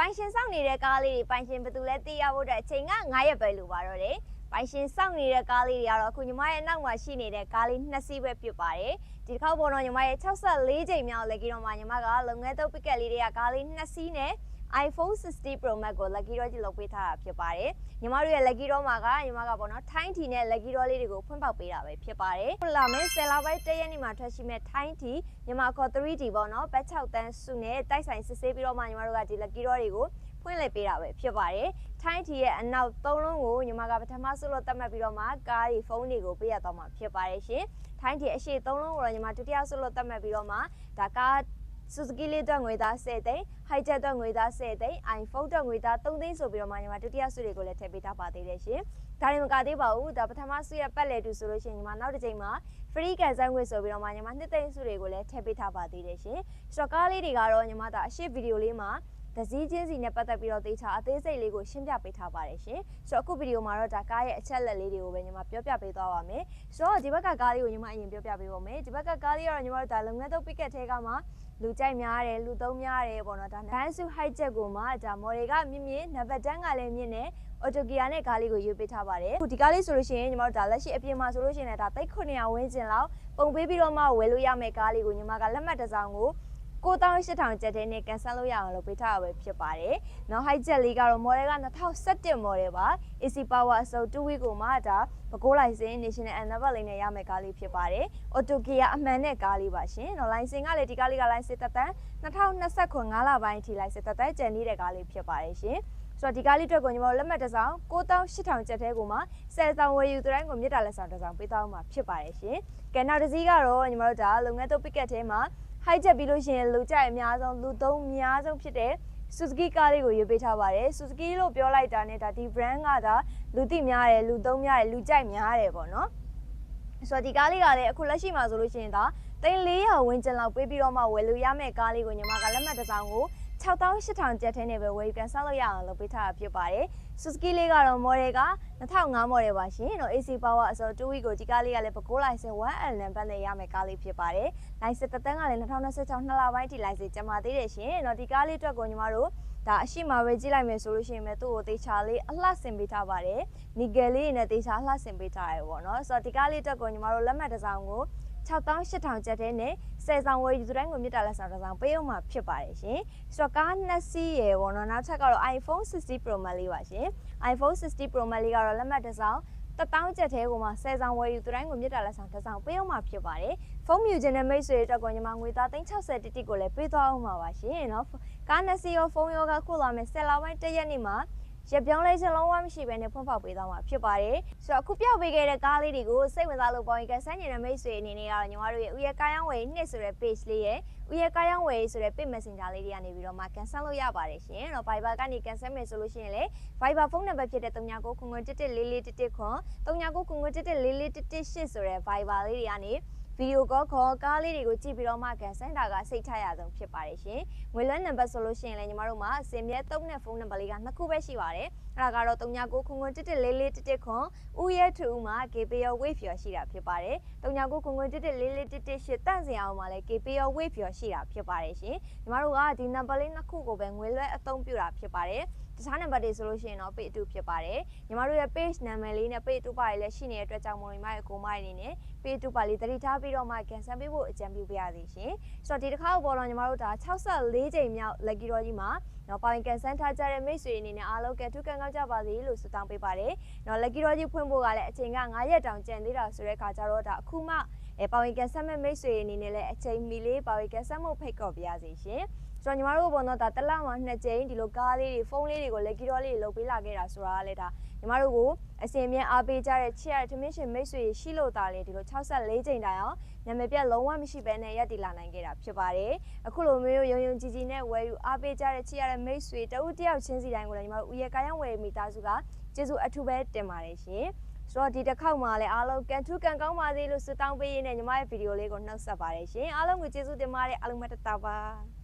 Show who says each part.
Speaker 1: ပိုင်ရှင်စောင့်နေတဲ့ကားလေးတွေပိုင်ရှင်ဘယ်သူလဲသိရဖို့အတွက်အချိန်က9ရက်ပဲလိုပါတော့တယ်ပိုင်ရှင်စောင့်နေတဲ့ကားလေးတွေကတော့အခုညီမရဲ့နောက်မှာရှိနေတဲ့ကားလေးနှစ်စီးပဲဖြစ်ပါတယ်ဒီတစ်ခေါက်ပေါ်တော့ညီမရဲ့64ချိန်မြောက်လက်ကြီးတော့မှညီမကလုပ်ငန်းသုံးပက်ကက်လေးတွေကကားလေးနှစ်စီးနဲ့ iPhone 60 Pro Max ကို lucky draw ကြီးလုပ်ပေးထားတာဖြစ်ပါတယ်။ညီမတို့ရဲ့ lucky draw မှာကညီမကပေါ့နော် Time T နဲ့ lucky draw လေးတွေကိုဖွင့်ပေါက်ပေးတာပဲဖြစ်ပါတယ်။လာမယ့်10လပိုင်းတရက်နေ့မှာထွက်ရှိမဲ့ Time T ညီမခေါ် 3D ပေါ့နော်။ဘတ်6တန်းစုနဲ့တိုက်ဆိုင်စစ်ဆေးပြီးတော့မှညီမတို့ကဒီ lucky draw တွေကိုဖွင့်လိုက်ပေးတာပဲဖြစ်ပါတယ်။ Time T ရဲ့အနောက်၃လုံးကိုညီမကပထမဆုံးလို့သတ်မှတ်ပြီးတော့မှကားတွေဖုန်းတွေကိုပေးရတော့မှာဖြစ်ပါတယ်ရှင်။ Time T အရှိ၃လုံးကိုတော့ညီမဒုတိယဆုံးလို့သတ်မှတ်ပြီးတော့မှဒါကား Suzuki လေးအတွက်ငွေသား10သိန်း Hijet အတွက်ငွေသား10သိန်း iPhone အတွက်ငွေသား3သိန်းဆိုပြီးတော့မှညီမဒုတိယဆုတွေကိုလည်းထည့်ပေးထားပါသေးတယ်ရှင်။ဒါရင်မကသေးပါဘူး။ဒါပထမဆုရဲ့ပတ်လည်တူဆိုလို့ရှိရင်ညီမနောက်တစ်ချိန်မှာ free ကန်ဆယ်ငွေဆိုပြီးတော့မှညီမ2သိန်းဆုတွေကိုလည်းထည့်ပေးထားပါသေးတယ်ရှင်။ဆိုတော့ကားလေးတွေကတော့ညီမဒါအရှိဗီဒီယိုလေးမှာ ဒစည်းချင်းစီနဲ့ပတ်သက်ပြီးတော့သေချာအသေးစိတ်လေးကိုရှင်းပြပေးထားပါတယ်ရှင်။ဆိုတော့အခုဗီဒီယိုမှာတော့ဒါကားရဲ့အချက်လက်လေးတွေကိုပဲညီမပြောပြပေးသွားပါမယ်။ဆိုတော့ဒီဘက်ကကားလေးကိုညီမအရင်ပြောပြပေးပါမယ်။ဒီဘက်ကကားလေးကတော့ညီမတို့ဒါလုပ်ငန်းသုံး picket ထဲကမှလူကြိုက်များတယ်လူသုံးများတယ်ပေါ့နော်ဒါဘန်းစု height ချက်ကိုမှဒါ model ကမြင့်မြင့်နံပါတ်တန်းကလည်းမြင့်နေအော်တိုကီယာနဲ့ကားလေးကိုရွေးပေးထားပါတယ်အခုဒီကားလေးဆိုလို့ရှိရင်ညီမတို့ဒါလက်ရှိအပြင်မှာဆိုလို့ရှိရင်လည်းဒါသိတ်900ဝန်းကျင်လောက်ပုံပေးပြီးတော့မှဝယ်လို့ရမယ့်ကားလေးကိုညီမကလက်မှတ်တစ်စောင်ကို 9800ကျပ်တဲ့နဲ့ကန်ဆယ်လို့ရအောင်လုပ်ပေးထားတာပဲဖြစ်ပါတယ်။နောက် height ချက်လေးကတော့ model က2017 model ပါ AC power အစုံ2 week ကိုမှဒါပကိုးလိုင်စင် national and number လေးနဲ့ရမယ့်ကားလေးဖြစ်ပါတယ်။ auto gear အမှန်နဲ့ကားလေးပါရှင်။နောက်လိုင်စင်ကလည်းဒီကားလေးကလိုင်စင်သက်တမ်း2029 9လပိုင်းထိလိုင်စင်သက်တမ်းကျန်နေတဲ့ကားလေးဖြစ်ပါတယ်ရှင်။ဆိုတော့ဒီကားလေးအတွက်ကိုညီမတို့လက်မှတ်တစ်စောင်9800ကျပ်သေးကိုမှ10ဆောင်ဝယ်ယူသူတိုင်းကိုမြစ်တာလက်ဆောင်တစ်ဆောင်ပေးသွားမှာဖြစ်ပါတယ်ရှင်။ကဲနောက်တစ်စီးကတော့ညီမတို့ဒါလုပ်ငန်းသုံး picket ထဲမှာ high jet ပြီးလို့ရှိရင်လူကြိုက်အများဆုံးလူသုံးအများဆုံးဖြစ်တဲ့ Suzuki ကားလေးကိုရွေးပေးထားပါတယ် Suzuki လို့ပြောလိုက်တာနဲ့ဒါဒီ brand ကဒါလူသိများတယ်လူသုံးများတယ်လူကြိုက်များတယ်ပေါ့နော်ဆိုတော့ဒီကားလေးကလည်းအခုလက်ရှိမှာဆိုလို့ရှိရင်ဒါသိန်း400ဝန်းကျင်လောက်ပေးပြီးတော့မှဝယ်လို့ရမယ့်ကားလေးကိုညီမကလက်မှတ်တစ်စောင်ကို 6800ကျပ်ထဲနဲ့ပဲဝယ်ယူကန်ဆောက်လို့ရအောင်လုပ်ပေးထားတာဖြစ်ပါတယ်။ Suzuki လေးကတော့ model က2005 model ပါရှင်။တော့ AC power အစော2 week ကိုဒီကားလေးကလည်းပကိုးလိုက်စင် 1L နံပါတ်နဲ့ရမယ့်ကားလေးဖြစ်ပါတယ်။လိုင်စင်သက်တမ်းကလည်း2026နှစ်လပိုင်းထိလိုင်စင်ကျန်ပါသေးတယ်ရှင်။တော့ဒီကားလေးအတွက်ကိုညီမတို့ဒါအရှိမပဲကြည့်လိုက်မယ်ဆိုလို့ရှိရင်ပဲသူ့ကိုတေချာလေးအလှဆင်ပေးထားပါတယ်။နီဂယ်လေးနဲ့တေချာအလှဆင်ပေးထားရပေါ့နော်။ဆိုတော့ဒီကားလေးအတွက်ကိုညီမတို့လက်မှတ်တစ်စောင်ကို 6800ကျပ်တဲ့နဲ့10ဆောင်ဝယ်ယူသူတိုင်းကိုမြစ်တာလက်ဆောင်တစ်ဆောင်ပေးအောင်မှာဖြစ်ပါတယ်ရှင်။ဆိုတော့ကားနှစ်စီးရယ်ပေါ့နော်နောက်ထပ်ကတော့ iPhone 60 Pro Max လေးပါရှင်။ iPhone 60 Pro Max လေးကတော့လက်မှတ်တစ်ဆောင်တထောင်ကျက်သေးကိုမှ10ဆောင်ဝယ်ယူသူတိုင်းကိုမြစ်တာလက်ဆောင်တစ်ဆောင်ပေးအောင်မှာဖြစ်ပါတယ်။ဖုန်းမြူခြင်းနဲ့မိတ်ဆွေတွေအတွက်ကိုညီမငွေသား360တိတိကိုလည်းပေးသွားအောင်ပါပါရှင်နော်။ကားနှစ်စီးရောဖုန်းရောကခုလာမယ်10လပိုင်းတစ်ရက်နေ့မှာ ရပြောင်းလဲခြင်းလုံးဝမရှိဘဲနဲ့ဖွင့်ဖောက်ပေးသွားမှာဖြစ်ပါတယ်။ဆိုတော့အခုပြောက်ပေးခဲ့တဲ့ကားလေးတွေကိုစိတ်ဝင်စားလို့ပေါရင်ကဆန်းကျင်တဲ့မိတ်ဆွေအနေနဲ့ကတော့ညီမတို့ရဲ့ဥယျာကားရောင်းဝယ်နှစ်ဆိုတဲ့ page လေးရဲ့ဥယျာကားရောင်းဝယ်ဆိုတဲ့ page messenger လေးတွေကနေပြီးတော့မှ cancel လုပ်ရပါတယ်ရှင်။တော့ Viber ကနေ cancel မယ်ဆိုလို့ရှိရင်လေ Viber ဖုန်းနံပါတ်ဖြစ်တဲ့3999114411ခွန်3999114411ဆိုတဲ့ Viber လေးတွေကနေ ဗီဒီယိုကောခေါ်ကားလေးတွေကိုကြည့်ပြီးတော့မှကန်ဆန်တာကစိတ်ချရဆုံးဖြစ်ပါတယ်ရှင်။ငွေလွှဲနံပါတ်ဆိုလို့ရှိရင်လည်းညီမတို့မှာအစင်မြဲသုံးတဲ့ဖုန်းနံပါတ်လေးကနှစ်ခုပဲရှိပါတယ်။ အဲ့ဒါကတော့3999114411ခွန်ဦးရဲထူဦးမှာ KP ရော wave ရောရှိတာဖြစ်ပါတယ်။3999114411တန့်စင်အောင်မှာလည်း KP ရော wave ရောရှိတာဖြစ်ပါတယ်ရှင်။ညီမတို့ကဒီနံပါတ်လေးနှစ်ခုကိုပဲငွေလွှဲအသုံးပြုတာဖြစ်ပါတယ်။တခြားနံပါတ်တွေဆိုလို့ရှိရင်တော့ page 2ဖြစ်ပါတယ်ညီမတို့ရဲ့ page နာမည်လေးနဲ့ page 2ပါလေးလည်းရှိနေတဲ့အတွက်ကြောင့်မို့ညီမရဲ့ကိုမရနေနဲ့ page 2ပါလေးတတိထားပြီးတော့မှ cancel ပေးဖို့အကြံပြုပါရစေရှင်ဆိုတော့ဒီတစ်ခါပေါ်တော့ညီမတို့ဒါ64ချိန်မြောက် lucky draw ကြီးမှာနော်ပိုင်ကန်ဆန်းထားကြတဲ့မိတ်ဆွေအနေနဲ့အားလုံးကထူးကန်ကောင်းကြပါစေလို့ဆုတောင်းပေးပါတယ်။နော် lucky draw ကြီးဖွင့်ဖို့ကလည်းအချိန်က9ရက်တောင်ကျန်သေးတာဆိုတဲ့အခါကျတော့ဒါအခုမှအဲပါဝင်ကန်ဆန်းမဲ့မိတ်ဆွေအနေနဲ့လည်းအချိန်မီလေးပါဝင်ကန်ဆန်းမှုဖိတ်ခေါ်ပါရစေရှင်။ ဆိုတော့ညီမတို့ဘောတော့ဒါတစ်လမှာနှစ်ကြိမ်ဒီလိုကားလေးတွေဖုန်းလေးတွေကိုလက်ကီတော်လေးတွေလုပ်ပေးလာခဲ့တာဆိုတာကလည်းဒါညီမတို့ကိုအစီအမြဲအားပေးကြတဲ့ချစ်ရတဲ့ထမင်းရှင်မိတ်ဆွေရှိလို့တာလေဒီလို64ကြိမ်တိုင်အောင်နာမည်ပြတ်လုံးဝမရှိဘဲနဲ့ရက်တည်လာနိုင်ခဲ့တာဖြစ်ပါတယ်အခုလိုမျိုးရုံရုံကြည်ကြည်နဲ့ဝယ်ယူအားပေးကြတဲ့ချစ်ရတဲ့မိတ်ဆွေတဦးတယောက်ချင်းစီတိုင်းကိုလည်းညီမတို့ဦးရကားရန်ဝယ်မိသားစုကကျေးဇူးအထူးပဲတင်ပါတယ်ရှင်ဆိုတော့ဒီတစ်ခေါက်မှာလည်းအားလုံးကန်ထူးကန်ကောင်းပါစေလို့ဆုတောင်းပေးရင်းနဲ့ညီမရဲ့ဗီဒီယိုလေးကိုနှုတ်ဆက်ပါတယ်ရှင်အားလုံးကိုကျေးဇူးတင်ပါတယ်အားလုံးမတတာပါ